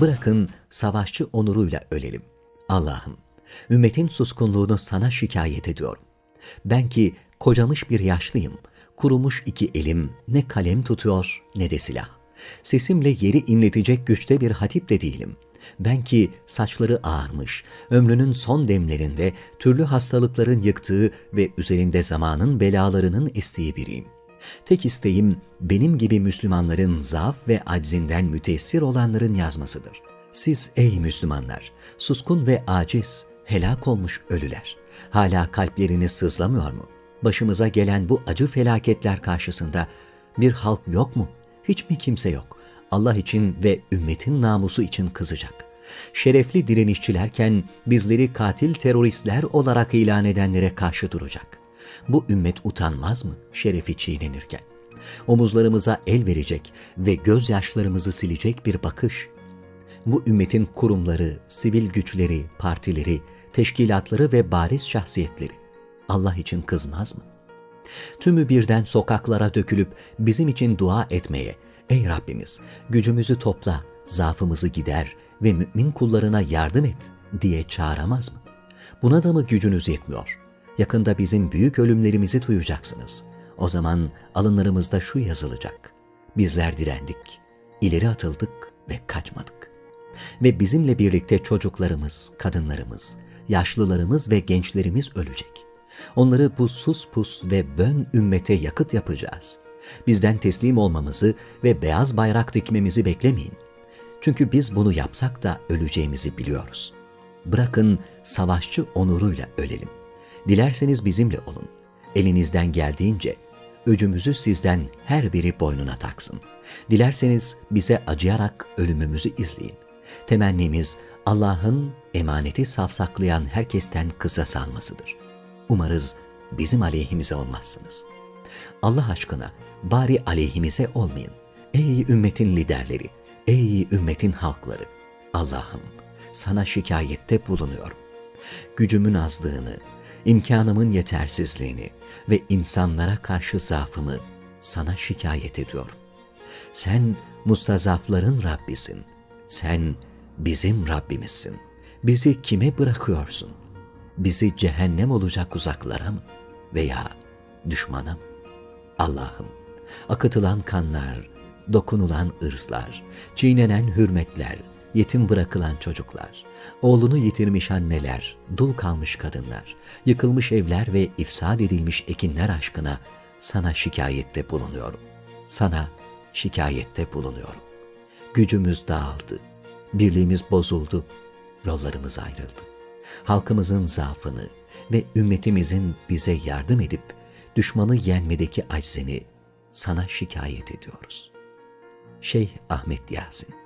Bırakın savaşçı onuruyla ölelim. Allah'ım, ümmetin suskunluğunu sana şikayet ediyorum. Ben ki kocamış bir yaşlıyım, kurumuş iki elim ne kalem tutuyor ne de silah. Sesimle yeri inletecek güçte bir hatip de değilim. Ben ki saçları ağarmış, ömrünün son demlerinde türlü hastalıkların yıktığı ve üzerinde zamanın belalarının estiği biriyim. Tek isteğim benim gibi Müslümanların zaaf ve aczinden müteessir olanların yazmasıdır. Siz ey Müslümanlar, suskun ve aciz, helak olmuş ölüler, hala kalpleriniz sızlamıyor mu? Başımıza gelen bu acı felaketler karşısında bir halk yok mu? Hiç mi kimse yok? Allah için ve ümmetin namusu için kızacak. Şerefli direnişçilerken bizleri katil teröristler olarak ilan edenlere karşı duracak. Bu ümmet utanmaz mı şerefi çiğnenirken? Omuzlarımıza el verecek ve gözyaşlarımızı silecek bir bakış. Bu ümmetin kurumları, sivil güçleri, partileri, teşkilatları ve bariz şahsiyetleri Allah için kızmaz mı? Tümü birden sokaklara dökülüp bizim için dua etmeye, ey Rabbimiz gücümüzü topla, zaafımızı gider ve mümin kullarına yardım et diye çağıramaz mı? Buna da mı gücünüz yetmiyor? Yakında bizim büyük ölümlerimizi duyacaksınız. O zaman alınlarımızda şu yazılacak. Bizler direndik, ileri atıldık ve kaçmadık. Ve bizimle birlikte çocuklarımız, kadınlarımız, yaşlılarımız ve gençlerimiz ölecek. Onları bu sus pus ve bön ümmete yakıt yapacağız. Bizden teslim olmamızı ve beyaz bayrak dikmemizi beklemeyin. Çünkü biz bunu yapsak da öleceğimizi biliyoruz. Bırakın savaşçı onuruyla ölelim. Dilerseniz bizimle olun. Elinizden geldiğince öcümüzü sizden her biri boynuna taksın. Dilerseniz bize acıyarak ölümümüzü izleyin. Temennimiz Allah'ın emaneti safsaklayan herkesten kısas almasıdır. Umarız bizim aleyhimize olmazsınız. Allah aşkına bari aleyhimize olmayın. Ey ümmetin liderleri, ey ümmetin halkları. Allah'ım sana şikayette bulunuyorum. Gücümün azlığını, imkanımın yetersizliğini ve insanlara karşı zaafımı sana şikayet ediyorum. Sen mustazafların Rabbisin. Sen bizim Rabbimizsin. Bizi kime bırakıyorsun? Bizi cehennem olacak uzaklara mı? Veya düşmana mı? Allah'ım, akıtılan kanlar, dokunulan ırzlar, çiğnenen hürmetler, yetim bırakılan çocuklar, oğlunu yitirmiş anneler, dul kalmış kadınlar, yıkılmış evler ve ifsad edilmiş ekinler aşkına sana şikayette bulunuyorum. Sana şikayette bulunuyorum. Gücümüz dağıldı, birliğimiz bozuldu, yollarımız ayrıldı. Halkımızın zaafını ve ümmetimizin bize yardım edip düşmanı yenmedeki aczini sana şikayet ediyoruz. Şeyh Ahmet Yasin